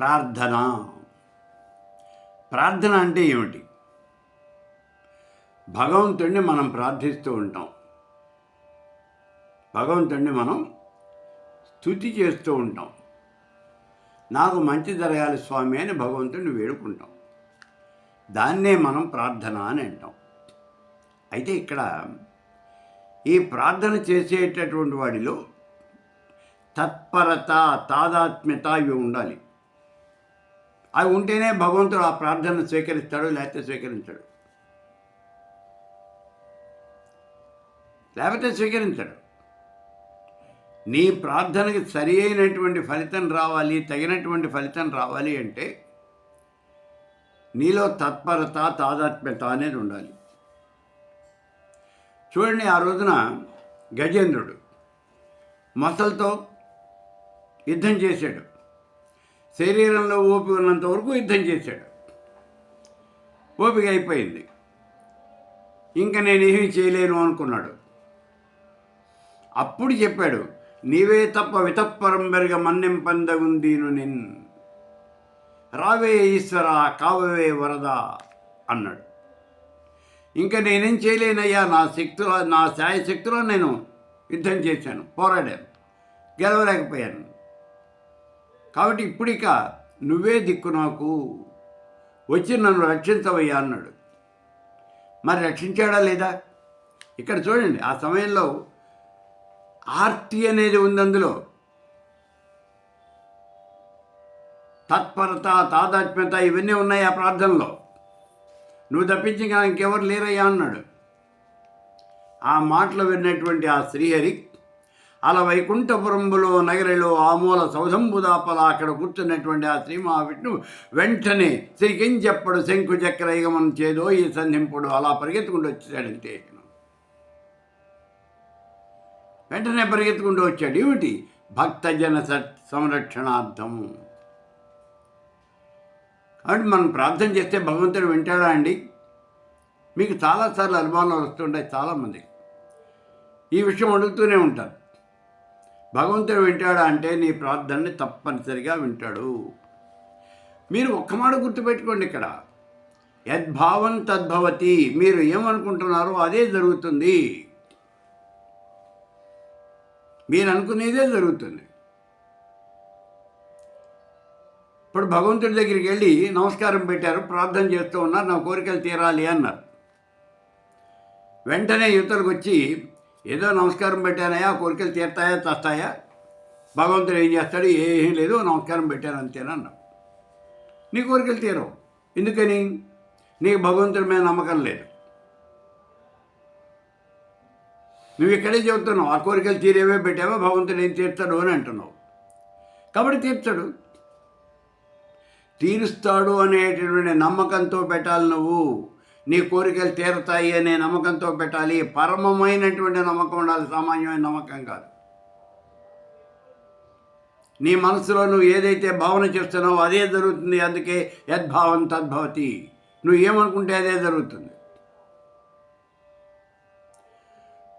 ప్రార్థన. ప్రార్థన అంటే ఏమిటి? భగవంతుడిని మనం ప్రార్థిస్తూ ఉంటాం. భగవంతుడిని మనం స్థుతి చేస్తూ ఉంటాం. నాకు మంచి జరగాలి స్వామి అని భగవంతుడిని వేడుకుంటాం. దాన్నే మనం ప్రార్థన అని అంటాం. అయితే ఇక్కడ ఈ ప్రార్థన చేసేటటువంటి వాడిలో తత్పరత తాదాత్మ్యత ఇవి ఉండాలి. అవి ఉంటేనే భగవంతుడు ఆ ప్రార్థన స్వీకరిస్తాడు లేకపోతే స్వీకరించాడు. లేకపోతే స్వీకరించాడు. నీ ప్రార్థనకి సరి అయినటువంటి ఫలితం రావాలి తగినటువంటి ఫలితం రావాలి అంటే నీలో తత్పరత తాదాత్మ్యత అనేది ఉండాలి. చూడండి ఆ రోజున గజేంద్రుడు మొసలతో యుద్ధం చేశాడు. శరీరంలో ఓపిక ఉన్నంత వరకు యుద్ధం చేశాడు. ఓపిక అయిపోయింది. ఇంకా నేనేమీ చేయలేను అనుకున్నాడు. అప్పుడు చెప్పాడు నీవే తప్ప వితప్పరం బెరగ మన్నెం పందగుందీను నిన్. రావే ఈశ్వర కావవే వరద అన్నాడు. ఇంకా నేనేం చేయలేనయ్యా నా శక్తుల నా శాయశక్తిలో నేను యుద్ధం చేశాను పోరాడాను గెలవలేకపోయాను. కాబట్టి ఇప్పుడిక నువ్వే దిక్కు నాకు. వచ్చి నన్ను రక్షించవయ్యా అన్నాడు. మరి రక్షించాడా లేదా? ఇక్కడ చూడండి ఆ సమయంలో ఆర్తి అనేది ఉంది అందులో. తత్పరత తాదాత్మ్యత ఇవన్నీ ఉన్నాయి ఆ ప్రార్థనలో. నువ్వు తప్పించి ఇంకెవరు లేరయ్యా అన్నాడు. ఆ మాటలు విన్నటువంటి ఆ శ్రీహరి అలా వైకుంఠపురంలో నగరిలో ఆమూల సౌధంబుదాపల అక్కడ కూర్చున్నటువంటి ఆ శ్రీ మహావిష్ణువు వెంటనే శ్రీకిం చెప్పడు శంకు చక్ర యుగమం చేదో ఈ సంధింపుడు అలా పరిగెత్తుకుంటూ వచ్చాడంతే వెంటనే పరిగెత్తుకుంటూ వచ్చాడు. ఏమిటి? భక్తజన సంరక్షణార్థము సంరక్షణార్థం. కాబట్టి మనం ప్రార్థన చేస్తే భగవంతుడు వింటాడా అండి? మీకు చాలాసార్లు అనుమానాలు వస్తుంటాయి చాలామంది ఈ విషయం అడుగుతూనే ఉంటారు. భగవంతుడు వింటాడా అంటే నీ ప్రార్థనని తప్పనిసరిగా వింటాడు. మీరు ఒక్క మాట గుర్తుపెట్టుకోండి ఇక్కడ. యద్భావం తద్భవతి మీరు ఏమనుకుంటున్నారో అదే జరుగుతుంది. మీరు అనుకునేదే జరుగుతుంది. ఇప్పుడు భగవంతుడి దగ్గరికి వెళ్ళి నమస్కారం పెట్టారు ప్రార్థన చేస్తూ ఉన్నారు నా కోరికలు తీరాలి అన్నారు. వెంటనే యువతలకు వచ్చి ఏదో నమస్కారం పెట్టానయా కోరికలు తీర్తాయా తస్తాయా? భగవంతుడు ఏం చేస్తాడు? ఏం లేదు నమస్కారం పెట్టాను అంతేనన్నా నీ కోరికలు తీరవు. ఎందుకని? నీకు భగవంతుడి మీద నమ్మకం లేదు. నువ్వు ఇక్కడే చెబుతున్నావు ఆ కోరికలు తీరేవే పెట్టావో భగవంతుడు ఏం తీర్చాడు అని అంటున్నావు. కాబట్టి తీర్చాడు తీరుస్తాడు అనేటటువంటి నమ్మకంతో పెట్టాలి నువ్వు. నీ కోరికలు తీరుతాయి అనే నమ్మకంతో పెట్టాలి. పరమమైనటువంటి నమ్మకం ఉండాలి. సామాన్యమైన నమ్మకం కాదు. నీ మనసులో నువ్వు ఏదైతే భావన చేస్తున్నావో అదే జరుగుతుంది. అందుకే యద్భావం తద్భవతి నువ్వు ఏమనుకుంటే అదే జరుగుతుంది.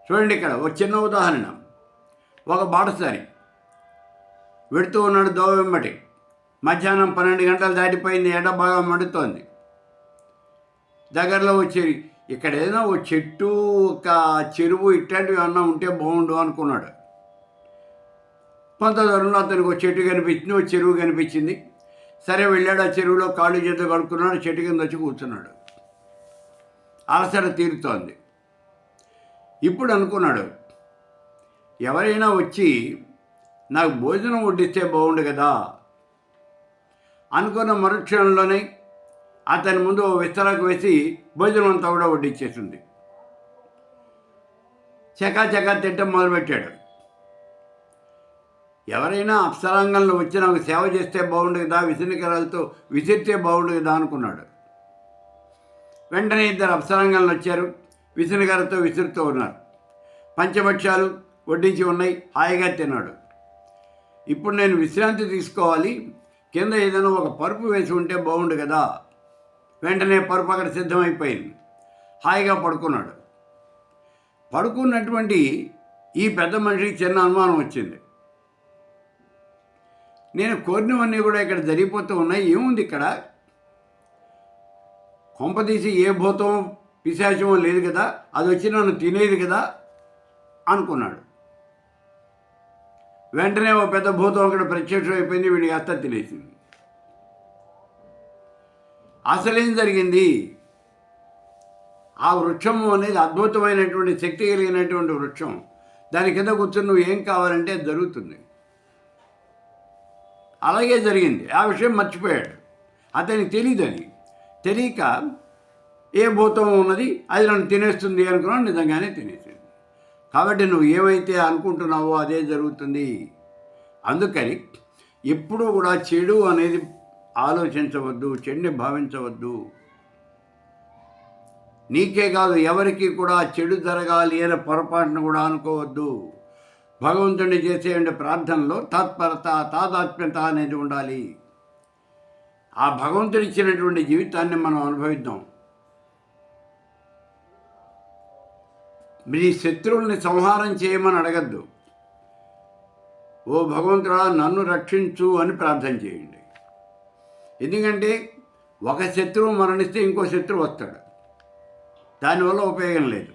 చూడండి ఇక్కడ ఒక చిన్న ఉదాహరణ. ఒక బాటసారి వెడుతూ ఉన్నాడు దోవెంబటి మధ్యాహ్నం పన్నెండు గంటలు దాటిపోయింది. ఎండ బాగా మండుతోంది. దగ్గరలో వచ్చి ఇక్కడ ఏదైనా ఒక చెట్టు ఒక చెరువు ఇట్లాంటివి ఏమన్నా ఉంటే బాగుండు అనుకున్నాడు. కొంత దూరంలో అతనికి ఒక చెట్టు కనిపించింది ఒక చెరువు కనిపించింది. సరే వెళ్ళాడు ఆ చెరువులో కాళ్ళు చేతులు కడుక్కున్నాడు చెట్టు కింద వచ్చి కూర్చున్నాడు. అలసట తీరుతోంది. ఇప్పుడు అనుకున్నాడు ఎవరైనా వచ్చి నాకు భోజనం వడ్డిస్తే బాగుండు కదా అనుకున్న మరుక్షణంలోనే అతని ముందు ఓ వేసి భోజనం అంతా కూడా వడ్డించేసింది. చకా చకా తిట్టం మొదలుపెట్టాడు. ఎవరైనా అప్సరాంగంలో వచ్చి నాకు సేవ చేస్తే బాగుండు కదా విసినికరాలతో విసిరితే బాగుండు కదా అనుకున్నాడు. వెంటనే ఇద్దరు అప్సరాంగంలో వచ్చారు విసినికరతో విసురుతూ ఉన్నారు. పంచభక్ష్యాలు వడ్డించి ఉన్నాయి హాయిగా తిన్నాడు. ఇప్పుడు నేను విశ్రాంతి తీసుకోవాలి కింద ఏదైనా ఒక పరుపు వేసి ఉంటే బాగుండు కదా. వెంటనే పరుపు అక్కడ సిద్ధమైపోయింది. హాయిగా పడుకున్నాడు. పడుకున్నటువంటి ఈ పెద్ద మనిషికి చిన్న అనుమానం వచ్చింది. నేను కోరినవన్నీ కూడా ఇక్కడ జరిగిపోతూ ఉన్నాయి. ఏముంది ఇక్కడ? కొంపదీసి ఏ భూతం పిశాచమో లేదు కదా? అది వచ్చి నన్ను తినేది కదా? అనుకున్నాడు. వెంటనే ఓ పెద్ద భూతం అక్కడ ప్రత్యక్షం అయిపోయింది వీడికి అత్త తినేసింది. అసలేం జరిగింది? ఆ వృక్షము అనేది అద్భుతమైనటువంటి శక్తి కలిగినటువంటి వృక్షం. దాని కింద కూర్చొని నువ్వు ఏం కావాలంటే అది జరుగుతుంది. అలాగే జరిగింది. ఆ విషయం మర్చిపోయాడు. అతనికి తెలియదని తెలియక ఏ భూతం ఉన్నది అది నన్ను తినేస్తుంది అనుకున్నాను నిజంగానే తినేసింది. కాబట్టి నువ్వు ఏమైతే అనుకుంటున్నావో అదే జరుగుతుంది. అందుకని ఎప్పుడూ కూడా చెడు అనేది ఆలోచించవద్దు చెడుని భావించవద్దు. నీకే కాదు ఎవరికి కూడా చెడు జరగాలి అనే పొరపాటును కూడా అనుకోవద్దు. భగవంతుడిని చేసేయండి ప్రార్థనలో తత్పరత తాదాత్మ్యత అనేది ఉండాలి. ఆ భగవంతుడు ఇచ్చినటువంటి జీవితాన్ని మనం అనుభవిద్దాం. మీ శత్రువుల్ని సంహారం చేయమని అడగద్దు. ఓ భగవంతుడా నన్ను రక్షించు అని ప్రార్థన చేయండి. ఎందుకంటే ఒక శత్రువు మరణిస్తే ఇంకో శత్రువు వస్తాడు. దానివల్ల ఉపయోగం లేదు.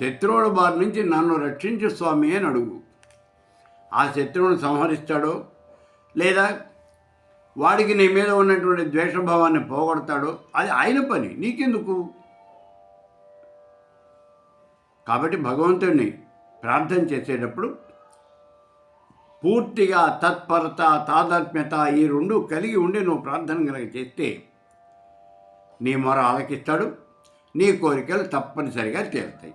శత్రువుల బారి నుంచి నన్ను రక్షించు స్వామి అని అడుగు. ఆ శత్రువును సంహరిస్తాడో లేదా వాడికి నీ మీద ఉన్నటువంటి ద్వేషభావాన్ని పోగొడతాడో అది ఆయన పని. నీకెందుకు? కాబట్టి భగవంతుడిని ప్రార్థన చేసేటప్పుడు పూర్తిగా తత్పరత తాదాత్మ్యత ఈ రెండు కలిగి ఉండి నువ్వు ప్రార్థన కనుక చేస్తే నీ మొర ఆలకిస్తాడు నీ కోరికలు తప్పనిసరిగా తీరుతాయి.